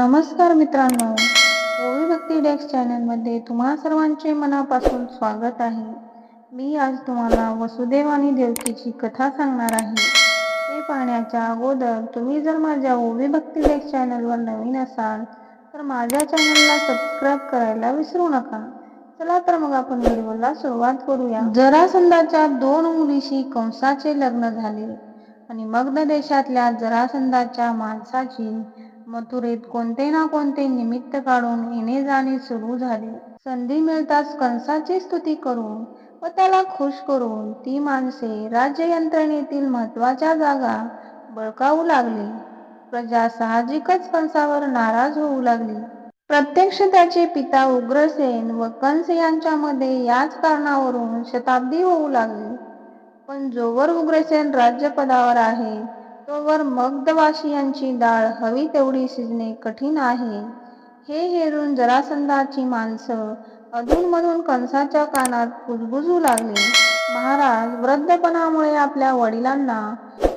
नमस्कार मित्रांनो ओवी भक्ती डेस्क चॅनलमध्ये तुम्हा सर्वांचे मनापासून स्वागत आहे. मी आज तुम्हाला वसुदेव आणि देवकीची कथा सांगणार आहे. ते पाहण्याच्या अगोदर तुम्ही जर माझ्या ओवी भक्ती डेस्क चॅनलवर नवीन असाल तर माझ्या चॅनलला सबस्क्राईब करायला विसरू नका. चला तर मग आपण व्हिडिओला सुरुवात करूया. जरासंधाच्या दोन मुलीशी कंसाचे लग्न झाले आणि मग्ध देशातल्या जरासंधाच्या माणसाची मथुरेत कोणते ना कोणते निमित्त काढून येणे जाणे सुरू झाले. संधी मिळताच कंसाची स्तुती करून व त्याला खुश करून ती माणसे राज्य यंत्रणेतील महत्त्वाच्या जागा बळकावू लागली. प्रजा साहजिकच कंसावर नाराज होऊ लागली. प्रत्यक्ष त्याचे पिता उग्रसेन व कंस यांच्यामध्ये याच कारणावरून शताब्दी होऊ लागली. पण जोवर उग्रसेन राज्यपदावर आहे तोवर मग्धवासियांची डाळ हवी तेवढी शिजणे कठीण आहे. हे हेरून जरासंधाची माणसं अधूनमधून कंसाच्या कानात कुजबुजू लागली. महाराज वृद्धपणामुळे आपल्या वडिलांना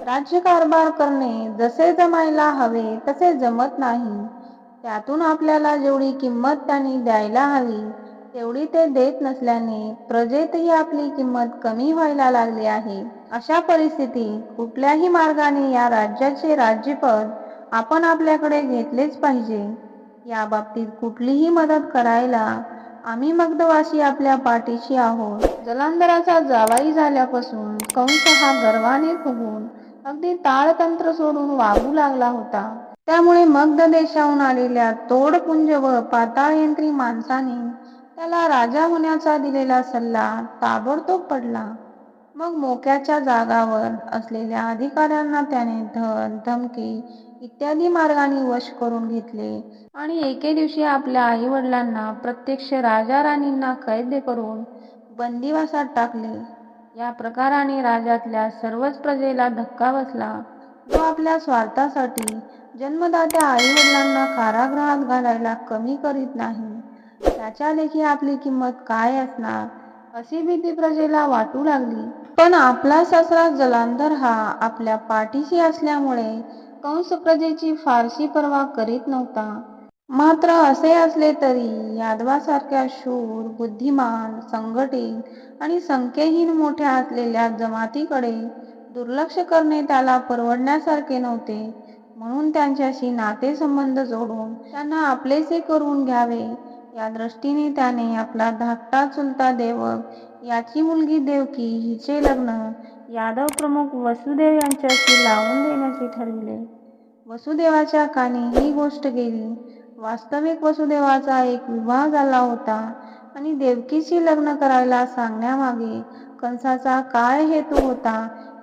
राज्यकारभार करणे जसे जमायला हवे तसे जमत नाही. त्यातून आपल्याला जेवढी किंमत त्यांनी द्यायला हवी तेवढी ते देत नसल्याने प्रजेतही आपली किंमत कमी व्हायला लागली आहे. अशा परिस्थितीत कुठल्याही मार्गाने या राज्याचे राज्यपद आपण आपल्याकडे घेतलेच पाहिजे. या बाबतीत कुठलीही मदत करायला आम्ही मगधवासी आपल्या पाठीशी आहोत. जलांधराचा जावाई झाल्यापासून कंस हा गर्वाने फुगून अगदी ताळतंत्र सोडून वागू लागला होता. त्यामुळे मग्ध देशाहून आलेल्या तोडपुंज व पाताळयंत्री माणसाने त्याला राजा होण्याचा दिलेला सल्ला ताबडतोब पडला. मग मोक्याच्या जागावर असलेल्या अधिकाऱ्यांना त्याने धन धमकी इत्यादी मार्गाने वश करून घेतले आणि एके दिवशी आपल्या आई वडिलांना प्रत्यक्ष राजा राणींना कैद करून बंदिवासात टाकले. या प्रकाराने राज्यातल्या सर्वच प्रजेला धक्का बसला. जो आपल्या स्वार्थासाठी जन्मदात्या आई वडिलांना कारागृहात घालायला कमी करीत नाही. त्याच्या लेखी आपली किंमत काय असणार? अशी भीती प्रजेला वाटू लागली. पण आपला सासरा जलांधर हा आपल्या पाठीशी असल्यामुळे कंस प्रजेची फारशी पर्वा करीत नव्हता. मात्र असे असले तरी यादवासारख्या शूर बुद्धिमान संघटित आणि संख्येहीन मोठ्या असलेल्या जमातीकडे दुर्लक्ष करणे त्याला परवडण्यासारखे नव्हते. म्हणून त्यांच्याशी नातेसंबंध जोडून त्यांना आपलेसे करून घ्यावे या दृष्टीने त्याने आपला धाकटा चुलता देवक याची मुलगी देवकी हिचे लग्न यादव प्रमुख वसुदेव यांच्याशी लावून देण्याचे ठरविले. वसुदेवाच्या कानी ही गोष्ट गेली. वास्तविक वसुदेवाचा एक विवाह झाला होता आणि देवकीशी लग्न करायला सांगण्यामागे कंसाचा काय हेतू होता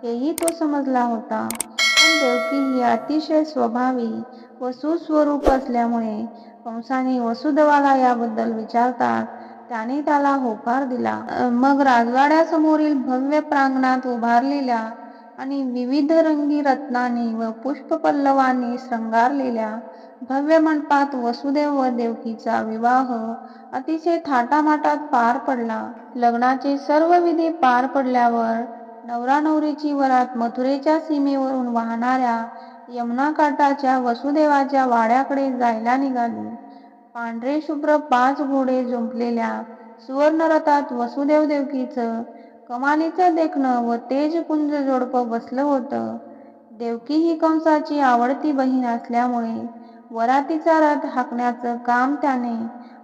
हेही तो समजला होता. पण देवकी ही अतिशय स्वभावी व सुस्वरूप असल्यामुळे कंसाने वसुदेवाला याबद्दल विचारतात. त्याने त्याला होकार दिला. मग राजवाड्यासमोरील भव्य प्रांगणात उभारलेल्या आणि विविध रंगी रत्नांनी व पुष्पपल्लवांनी श्रंगारलेल्या भव्य मंडपात वसुदेव व देवकीचा विवाह अतिशय थाटामाटात पार पडला. लग्नाचे सर्व विधी पार पडल्यावर नवरा नवरीची वरात मथुरेच्या सीमेवरून वाहणाऱ्या यमुना काठाच्या वसुदेवाच्या वाड्याकडे जायला निघाली. पांढरे शुभ्र पाच घोडे जुंपलेल्या सुवर्णरथात वसुदेव देवकीचं कमालीचं देखणं व तेजपुंज जोडपं बसलं होतं. देवकी ही कंसाची आवडती बहीण असल्यामुळे वरातीचा रथ हाकण्याचं काम त्याने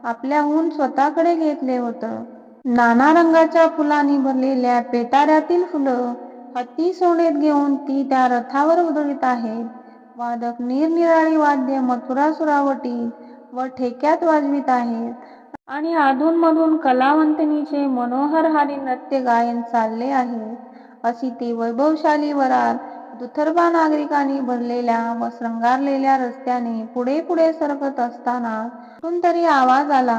आपल्याहून स्वतःकडे घेतले होतं. नाना रंगाच्या फुलांनी भरलेल्या पेटाऱ्यातील फुलं हत्ती सोनेत घेऊन ती त्या रथावर उधळीत आहेत वादक निरनिराळी वाद्य मथुरा सुरावटी व ठेक्यात वाजवित आहेत आणि अधूनमधून कलावंतनीचे मनोहरहारी नृत्य गायन चालले आहे. अशी ती वैभवशाली वरात दुथर्बा नागरिकांनी भरलेल्या व श्रंगारलेल्या रस्त्याने पुढे पुढे सरकत असताना कुठून तरी आवाज आला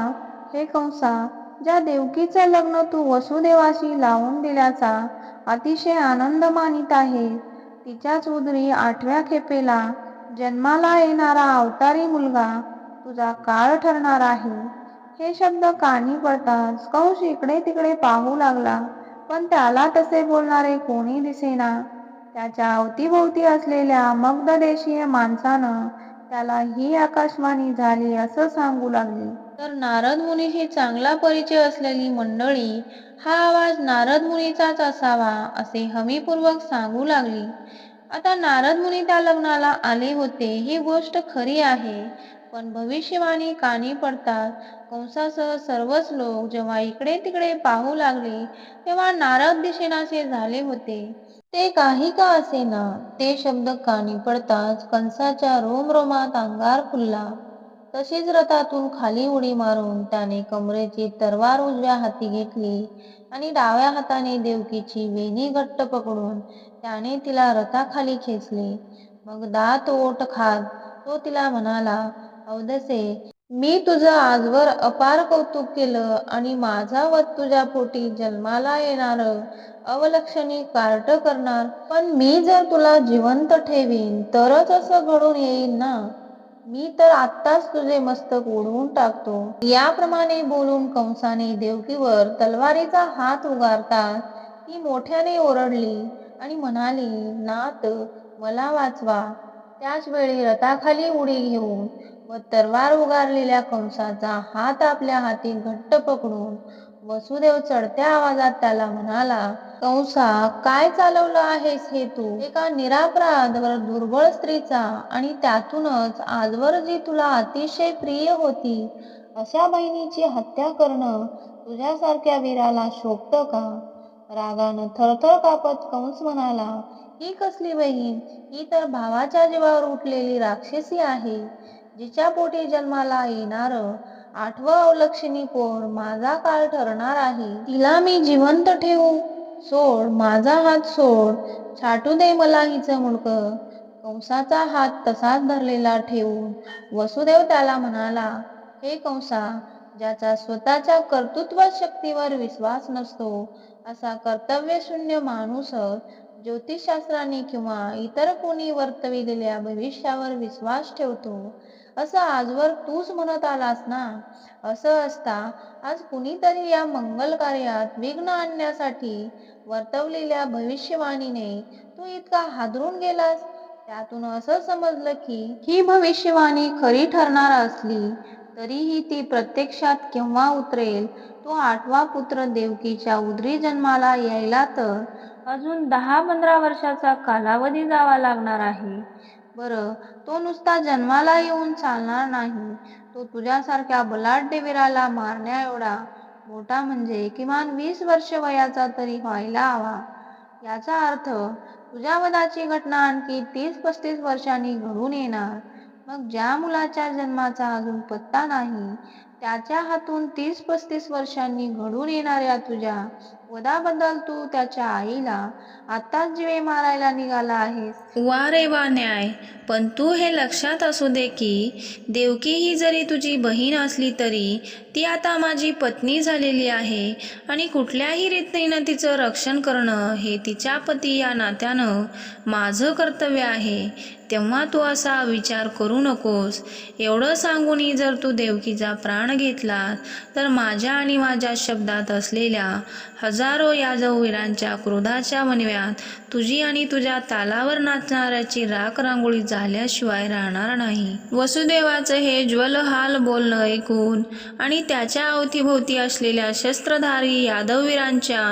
हे कंसा ज्या देवकीचं लग्न तू वसुदेवाशी लावून दिल्याचा अतिशय आनंद मानित आहे. तिच्याच उदरी आठव्या खेपेला जन्माला येणारा अवतारी मुलगा तुझा काळ ठरणार आहे. हे शब्द कानी पडताच कंस इकडे तिकडे पाहू लागला. पण त्याला तसे बोलणारे कोणी दिसेना. त्याच्या अवतीभोवती असलेल्या मग्ध देशीय माणसानं त्याला ही आकाशवाणी झाली असं सांगू लागली. तर नारद मुनीशी चांगला परिचय असलेली मंडळी हा आवाज नारद मुनीचाच असावा असे हमीपूर्वक सांगू लागली. आता नारद मुनी त्या लग्नाला आले होते ही गोष्ट खरी आहे. पण भविष्यवाणी कानी पडतात. कंसासह सर्वच लोक जेव्हा इकडे तिकडे पाहू लागले तेव्हा नारद दिशेनाचे झाले होते. ते काही का असेना ते शब्द कानी पडताच कंसाच्या रोमरोमात अंगार फुलला. तशीच रथातून खाली उडी मारून त्याने कमरेची तरवार उजव्या हाती घेतली आणि डाव्या हाताने देवकीची वेणी घट्ट पकडून त्याने तिला रथाखाली खेचले. मग दात ओट खात तो तिला म्हणाला अवदसे मी तुझं आजवर अपार कौतुक केलं आणि माझा वत तुझ्या पोटी जन्माला येणार. अवलक्षणी कार्ट करणार. पण मी जर तुला जिवंत ठेवीन तरच असं घडून येईल ना. मी तर आत्ताच तुझे मस्तक ओढवून टाकतो. याप्रमाणे बोलून कंसाने देवकीवर तलवारीचा हात उगारता. ती मोठ्याने ओरडली आणि म्हणाली नात मला वाचवा. त्याच वेळी रथाखाली उडी घेऊन व तरवार उगारलेल्या कंसाचा हात आपल्या हाती घट्ट पकडून वसुदेव चढत्या आवाजात त्याला म्हणाला कंसा काय चालवलं आहेस हे तू? एका निरापराध वर दुर्बळ स्त्रीचा आणि त्यातूनच आजवर जी तुला अतिशय प्रिय होती अशा बहिणीची हत्या करणं तुझ्यासारख्या वीराला शोभतं का? रागानं थरथर कापत कंस म्हणाला ही कसली बहीण? ही तर भावाच्या जीवावर उठलेली राक्षसी आहे. जिच्या पोटी जन्माला येणार आठवं अवलक्षणी पोर माझा काळ ठरणार आहे. तिला मी जिवंत ठेवू? सोड माझा हात सोड. छाटू दे मला हिचं मुडकं. कंसाचा हात तसाच धरलेला ठेवून वसुदेव त्याला म्हणाला हे कंसा ज्याचा स्वतःच्या कर्तृत्व शक्तीवर विश्वास नसतो असा कर्तव्यशून्य माणूस ज्योतिषशास्त्राने किंवा इतर कोणी वर्तविलेल्या भविष्यावर विश्वास ठेवतो असं आजवर तूच म्हणत आलास ना? असं असता आज कुणीतरी या मंगल कार्यात विघ्न आणण्यासाठी वर्तवलेल्या भविष्यवाणीने तू इतका हादरून गेलास? त्यातून असं समजलं की ही भविष्यवाणी खरी ठरणार असली तरीही ती प्रत्यक्षात केव्हा उतरेल? तो आठवा पुत्र देवकीच्या उदरी जन्माला यायला तर अजून दहा पंधरा वर्षाचा कालावधी जावा लागणार आहे. बरं तो नुसता जन्माला येऊन चालणार नाही. तो तुझ्यासारख्या बलाढ्य वीराला मारण्या एवढा मोठा म्हणजे किमान वीस वर्ष वयाचा तरी व्हायला हवा. याचा अर्थ तुझ्या वदाची घटना आणखी तीस पस्तीस वर्षांनी घडून येणार. मग ज्या मुलाच्या जन्माचा अजून पत्ता नाही त्याच्या हातून तीस पस्तीस वर्षांनी घडून येणाऱ्या तुझ्या वधाबद्दल तू त्याच्या आईला आत्ताच जीवे मारायला निघाला आहेस. वा रे वा न्याय पण तू हे लक्षात असू दे की देवकी ही जरी तुझी बहीण असली तरी ती आता माझी पत्नी झालेली आहे आणि कुठल्याही रीतीनं तिचं रक्षण करणं हे तिच्या पती या नात्यानं माझं कर्तव्य आहे. तेव्हा तू असा विचार करू नकोस. एवढं सांगूनही जर तू देवकीचा प्राण घेतला तर माझ्या आणि माझ्या शब्दात असलेल्या हजारो यादव वीरांच्या क्रोधाच्या मनव्यात तुझी आणि तुझ्या तालावर नाचणाऱ्याची राख रांगोळी झाल्याशिवाय राहणार नाही. वसुदेवाचं हे ज्वलहाल बोलणं ऐकून आणि त्याच्या अवतीभोवती असलेल्या शस्त्रधारी यादववीरांच्या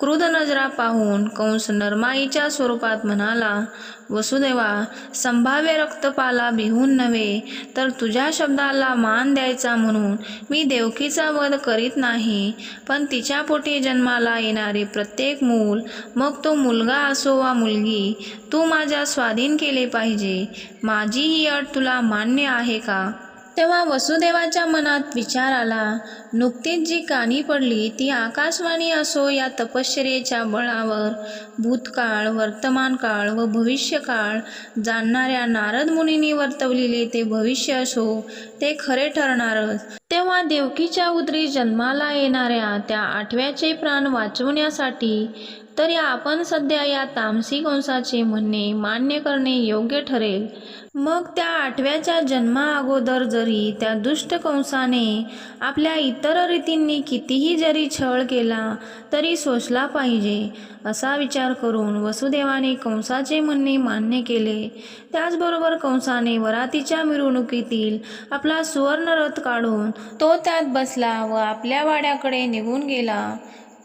क्रुध नजरा पाहून कंस नरमाईच्या स्वरूपात म्हणाला वसुदेवा संभाव्य रक्तपाला भिहून नव्हे तर तुझ्या शब्दाला मान द्यायचा म्हणून मी देवकीचा वध करीत नाही. पण तिच्या पोटी जन्माला येणारे प्रत्येक मूल मग तो मुलगा असो वा मुलगी तू माझ्या स्वाधीन केले पाहिजे. माझी ही अट तुला मान्य आहे का? तेव्हा वसुदेवाच्या मनात विचार आला. नुकतीच जी कानी पडली ती आकाशवाणी असो या तपश्चर्येच्या बळावर. भूतकाळ वर्तमानकाळ व भविष्यकाळ जाणणाऱ्या नारद मुनींनी वर्तवलेले ते भविष्य असो ते खरे ठरणारच. तेव्हा देवकीच्या उदरी जन्माला येणाऱ्या त्या आठव्याचे प्राण वाचवण्यासाठी तर या आपण सध्या या तामसी कंसाचे म्हणणे मान्य करणे योग्य ठरेल. मग त्या आठव्याच्या जन्माअगोदर जरी त्या दुष्ट कंसाने आपल्या इतर रीतींनी कितीही जरी छळ केला तरी सोसला पाहिजे. असा विचार करून वसुदेवाने कंसाचे म्हणणे मान्य केले. त्याचबरोबर कंसाने वरातीच्या मिरवणुकीतील आपला सुवर्णरथ काढून तो त्यात बसला व आपल्या वाड्याकडे निघून गेला.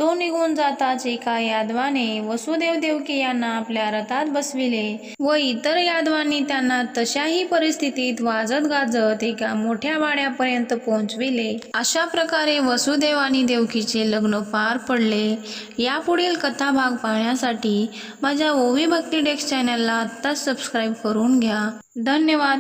तो निघून जाताच एका यादवाने वसुदेव देवकी यांना आपल्या रथात बसविले व इतर यादवांनी त्यांना तशाही परिस्थितीत वाजत गाजत एका मोठ्या वाड्यापर्यंत पोहोचविले. अशा प्रकारे वसुदेव आणि देवकीचे लग्न पार पडले. यापुढील कथाभाग पाहण्यासाठी माझ्या ओवी भक्ती डेस्क चॅनलला आत्ताच सबस्क्राईब करून घ्या. धन्यवाद.